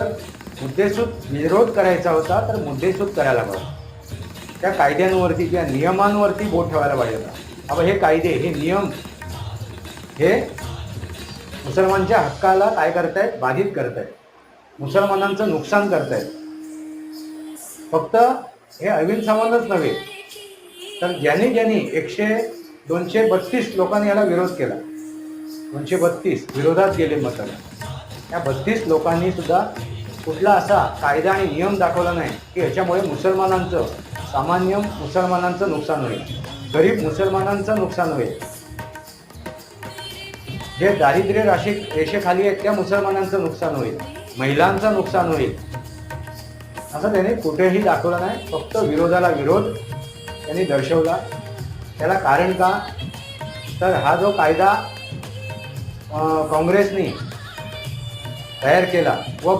तर मुद्देसूद विरोध करायचा होता तर मुद्देसूद करायला पाहिजे. त्या कायद्यांवरती किंवा नियमांवरती बोट ठेवायला पाहिजे होता. अब हे कायदे हे नियम हे मुसलमानच्या हक्काला काय करतायत? बाधित करतायत. मुसलमानांचं नुकसान करतायत. फक्त हे अरविंद सावंतच नव्हे तर ज्यांनी ज्यांनी एकशे दोनशे बत्तीस लोकांनी याला विरोध केला. दोनशे बत्तीस विरोधात गेले मताला त्या बत्तीस लोकांनी सुद्धा कुठला असा कायदा आणि नियम दाखवला नाही की ह्याच्यामुळे मुसलमानांचं सामान्य मुसलमानांचं नुकसान होईल गरीब मुसलमानांचं नुकसान होईल. जे दारिद्र्य राशी रेषेखाली आहेत त्या मुसलमानांचं नुकसान होईल महिलांचं नुकसान होईल. असं त्याने कुठेही दाखवलं नाही फक्त विरोधाला विरोध त्यांनी दर्शवला. त्याला कारण का? तर हा जो कायदा काँग्रेसनी तयार केला व